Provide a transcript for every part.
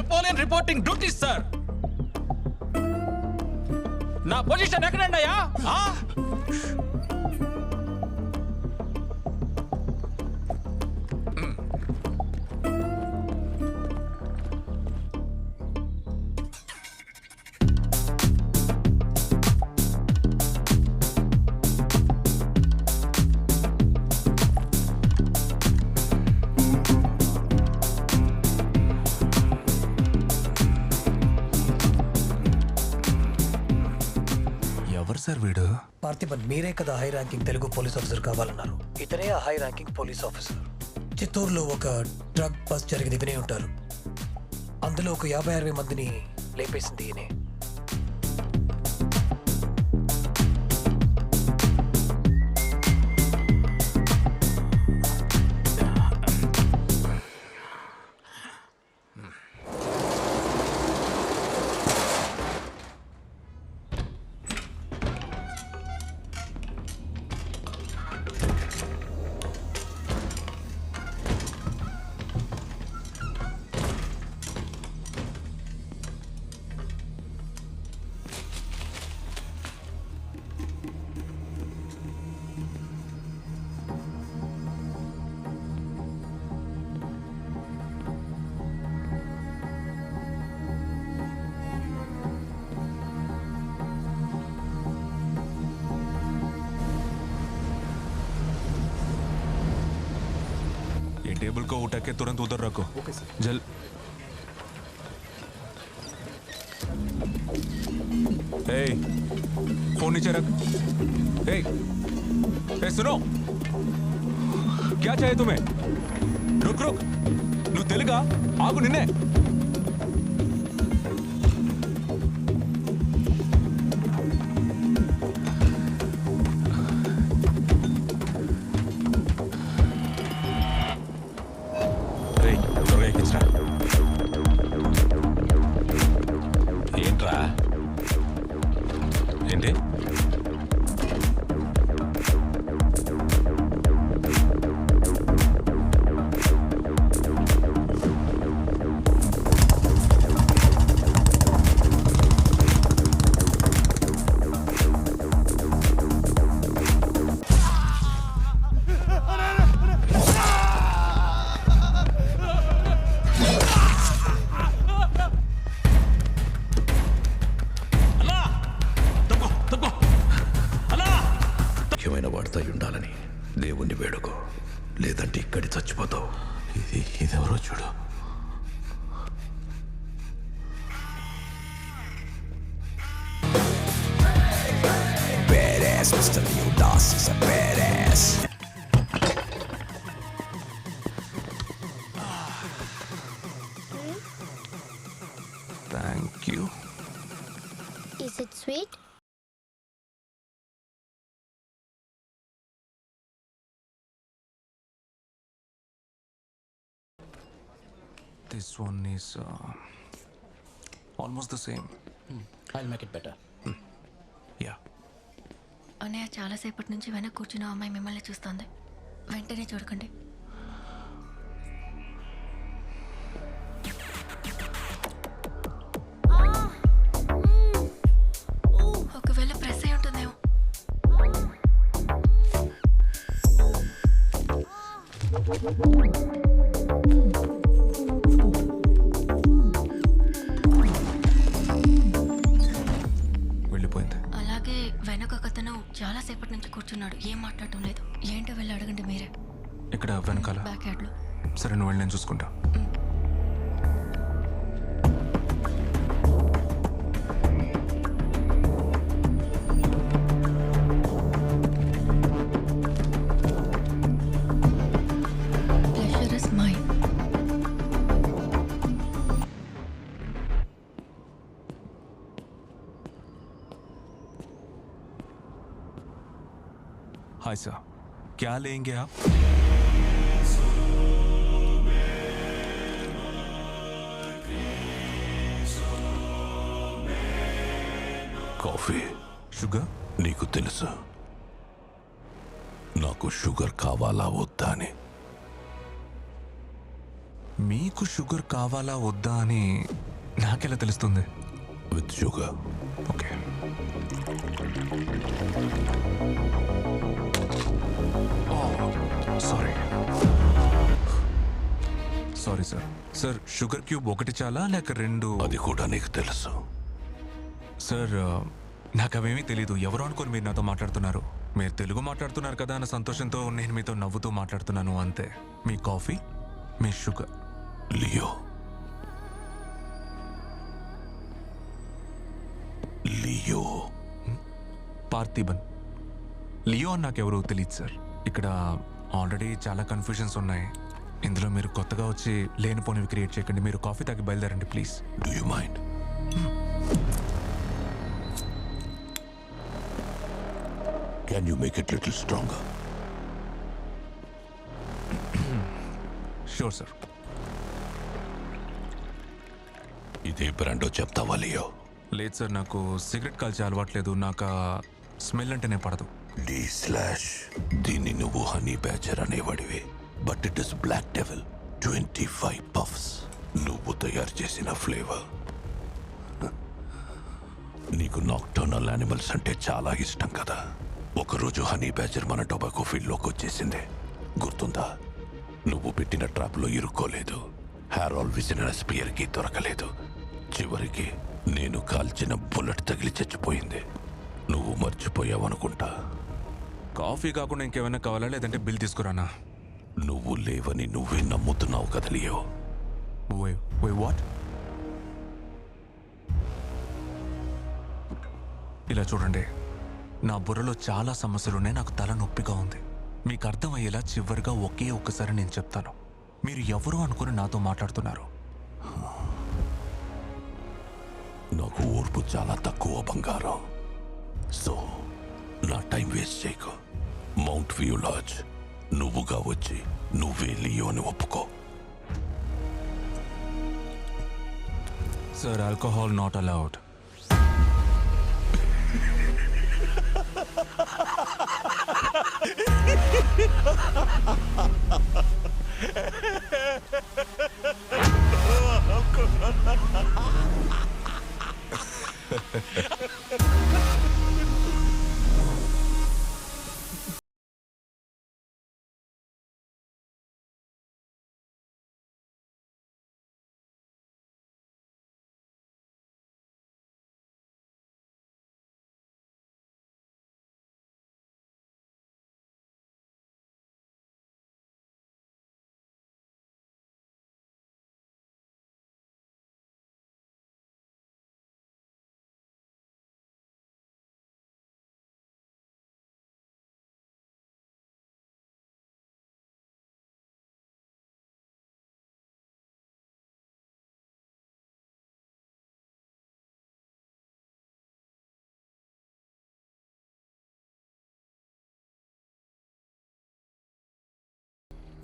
Napoleon reporting duty sir నా position ఎక్కడండి అయ్యా సార్ వీడు? పార్థిబన్ మీరే కదా high ranking Telugu police officer కావాలన్నారు. ఇతనే ఆ హై ర్యాంకింగ్ పోలీస్ ఆఫీసర్. చిత్తూరులో ఒక డ్రగ్ బస్ జరిగింది వినే ఉంటారు. అందులో ఒక యాభై అరవై మందిని లేపేసింది ఈయనే. टेबल को उठा के तुरंत उधर रखो। जल फ़ोन नीचे रख। ए, ए, सुनो। क्या चाहिए तुम्हें? रुक रुक। नु तेलगा आगू निन्ने। is a badass. Thank you. Is it sweet? This one is uh, almost the same. Hmm. I'll make it better. అన్నయ్య చాలాసేపటి నుంచి వెనక కూర్చున్న అమ్మాయి మిమ్మల్ని చూస్తోంది. వెంటనే చూడకండి. ఒకవేళ ప్రెస్ అయి ఉంటుందేమో. కూర్చున్నాడు ఏం మాట్లాడటం లేదు. ఏంటో వెళ్ళి అడగండి మీరే. ఇక్కడ వెనకాల. బ్యాక్ యార్డ్లో సరే నువ్వు వెళ్ళి నేను చూసుకుంటా. क्या लेंगे आप కాఫీ షుగర్ నీకు తెలుసు నాకు షుగర్ కావాలా వద్దా అని మీకు షుగర్ కావాలా వద్దా అని నాకెలా తెలుస్తుంది with sugar okay sorry. Sir sugar cube ఒకటి చాలా లేక రెండు? అది కూడా నీకు తెలుసు. సార్ నాకు అవేమీ తెలీదు. ఎవరు అనుకొని మీరు నాతో మాట్లాడుతున్నారు? మీరు తెలుగు మాట్లాడుతున్నారు కదా అన్న సంతోషంతో నేను మీతో నవ్వుతూ మాట్లాడుతున్నాను అంతే. మీ కాఫీ మీ sugar. Leo. Leo. Parthiban. Leo అని నాకెవరూ తెలియదు సార్. ఇక్కడ ఆల్రెడీ చాలా కన్ఫ్యూజన్స్ ఉన్నాయి. ఇందులో మీరు కొత్తగా వచ్చి లేనిపోనివి క్రియేట్ చేయకండి. మీరు కాఫీ తాగి బయలుదేరండి please. Do you mind can you make it little stronger sure sir ఇదే బ్రాండో చెప్తావా లియో? లేదు సార్ నాకు సిగరెట్ కాల్చే అలవాట్లేదు నాకు స్మెల్ అంటేనే పడదు. D slash. దీన్ని నువ్వు హనీ బ్యాచర్ అనేవాడివి. But it is black devil twenty five puffs నువ్వు తయారు చేసిన ఫ్లేవర్ నీకు నాక్టర్నల్ యానిమల్స్ అంటే చాలా ఇష్టం కదా. ఒకరోజు హనీ బ్యాచర్ మన టొబాకో ఫీల్డ్లోకి వచ్చేసింది. గుర్తుందా? నువ్వు పెట్టిన ట్రాప్లో ఇరుక్కోలేదు. హ్యారాల్ విసిన స్పియర్కి దొరకలేదు. చివరికి నేను కాల్చిన బుల్లెట్ తగిలి చచ్చిపోయింది. నువ్వు మర్చిపోయావనుకుంటా. కాఫీ కాకుండా ఇంకేమైనా కావాలా? లేదంటే బిల్ తీసుకురానా? నువ్వు లేవని నువ్వే నమ్ముతున్నావు కదా లియో. వై వై వాట్ ఇలా చూడండి. నా బుర్రలో చాలా సమస్యలు ఉన్నాయి నాకు తల నొప్పిగా ఉంది. మీకు అర్థమయ్యేలా చివరిగా ఒకే ఒక్కసారి నేను చెప్తాను. మీరు ఎవరు అనుకుని నాతో మాట్లాడుతున్నారు? నాకు ఓర్పు చాలా తక్కువ బంగారం. సో నా టైం వేస్ట్ చేయకు. మౌంట్ వ్యూ లాడ్జ్ నువ్వుగా వచ్చి నువ్వే లియో అని ఒప్పుకో. సార్ ఆల్కహాల్ నాట్ అలౌడ్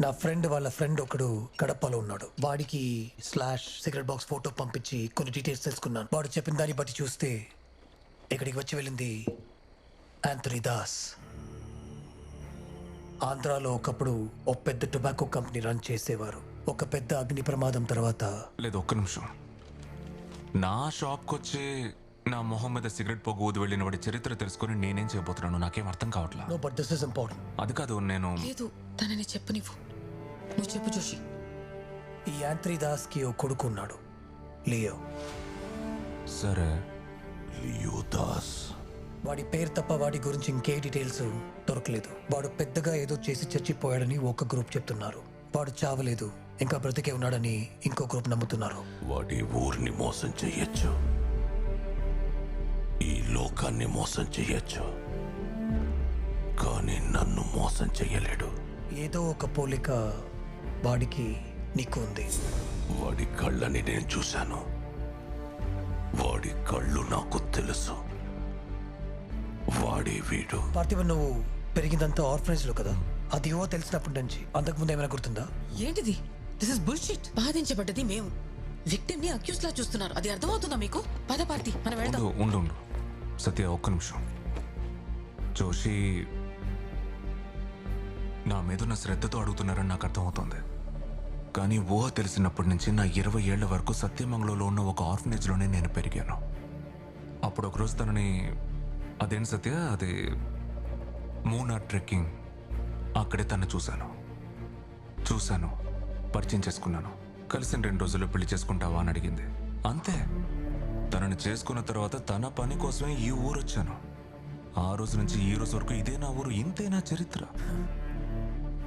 నా ఫ్రెండ్ వాళ్ళ ఫ్రెండ్ ఒకడు కడపలో ఉన్నాడు. వాడికి స్లాష్ సిగరెట్ బాక్స్ ఫోటో పంపించి కొన్ని డీటెయిల్స్ తెలుసుకున్నాను. వాడు చెప్పిన దాన్ని బట్టి చూస్తే ఇక్కడికి వచ్చి వెళ్ళింది యాంథనీ దాస్ ఆంధ్రాలో ఒకప్పుడు ఓ పెద్ద టొబాకో కంపెనీ రన్ చేసేవారు. ఒక పెద్ద అగ్ని ప్రమాదం తర్వాత లేదు ఒక్క నిమిషం. నా షాప్కి వచ్చి నా మొహం మీద సిగరెట్ పొగ ఊది వెళ్ళిన వాడి చరిత్ర తెలుసుకొని నేనేం చేయబోతున్నాను నాకేం అర్థం కావట్లా? No but this is important అది కాదు నేను లేదు తనని చెప్పు నీవు నువ్వు చెప్పు జోషి. ఈ యాంథనీ దాస్కి ఓ కొడుకు ఉన్నాడు. లియో. సరే. లియో దాస్ వాడి పేరు తప్ప వాడి గురించి ఇంకే డీటెయిల్స్ దొరకలేదు. వాడు పెద్దగా ఏదో చేసి చచ్చిపోయాడని ఒక గ్రూప్ చెప్తున్నారు. వాడు చావలేదు. ఇంకా బ్రతికే ఉన్నాడని ఇంకో గ్రూప్ నమ్ముతున్నారు. వాడి ఊరిని మోసం చెయ్యొచ్చు ఈ లోకాన్ని మోసం చెయ్యొచ్చు కానీ నన్ను మోసం చెయ్యలేడు ఏదో ఒక పోలిక వాడికి నీకు ఉంది. వాడి కళ్ళని నేను చూశాను. వాడి కళ్ళు నాకు తెలుసు. వాడే వీడు. పార్థివన్ నువ్వు పెరిగిందంతా ఆర్ఫనైజ్లో కదా? అది ఏవో తెలిసినప్పటి నుంచి. అంతకుముందు ఏమైనా గుర్తుందా? ఏంటిది? దిస్ ఇస్ బుల్షిట్ బాధించబడ్డది మేము. విక్టిమ్ని అక్యూస్ లా చూస్తున్నారు. అది అర్థమవుతుందా మీకు? పద పార్టీ మనం వెళ్దాం. ఉండు ఉండు. సత్య ఒక్క నిమిషం. జోషి నా మీద ఉన్న శ్రద్ధతో అడుగుతున్నారని నాకు అర్థమవుతోంది. కానీ ఊహ తెలిసినప్పటి నుంచి నా ఇరవై ఏళ్ళ వరకు సత్యమంగళంలో ఉన్న ఒక ఆర్ఫనేజ్లోనే నేను పెరిగాను. అప్పుడు ఒకరోజు తనని అదేంటి సత్య? అది మూనార్ ట్రెక్కింగ్. అక్కడే తను చూశాను. చూశాను. పరిచయం చేసుకున్నాను. కలిసిన రెండు రోజుల్లో పెళ్ళి చేసుకుంటావా అని అడిగింది. అంతే. తనని చేసుకున్న తర్వాత తన పని కోసమే ఈ ఊరు వచ్చాను ఆ రోజు నుంచి ఈ రోజు వరకు ఇదే నా ఊరు ఇంతే నా చరిత్ర?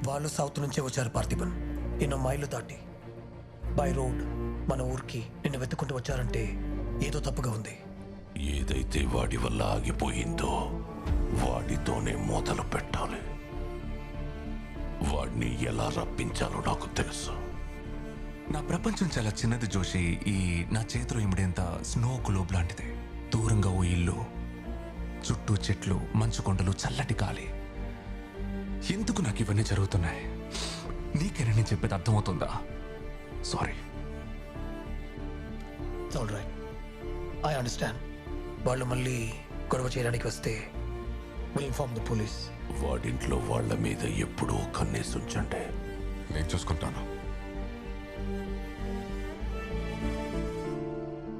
వాళ్ళు సౌత్ నుంచే వచ్చారు పార్థిబన్. ఎన్నో మైళ్ళు దాటి బై రోడ్ మన ఊరికి నిన్ను వెతుక్కుంటూ వచ్చారంటే ఏదో తప్పుగా ఉంది. ఏదైతే వాడి వల్ల ఆగిపోయిందో వాడితోనే మొదలు పెట్టాలి. వాడిని ఎలా రప్పించాలో నాకు తెలుసు. నా ప్రపంచం చాలా చిన్నది జోషి. ఈ నా చేతిలో ఇమిడేంత స్నో గ్లోబ్ లాంటిది. దూరంగా ఓ ఇల్లు చుట్టూ చెట్లు మంచు కొండలు చల్లటి గాలి. ఎందుకు నాకు ఇవన్నీ జరుగుతున్నాయి? నీకేనా నేను చెప్పేది అర్థమవుతుందా? Sorry all right I understand వాళ్ళు మళ్ళీ గొడవ చేయడానికి వస్తే విల్ ఇన్ఫార్మ్ ద పోలీస్ వాడింట్లో వాళ్ళ మీద ఎప్పుడూ కన్నేసి ఉంచండి. నేను చూసుకుంటాను.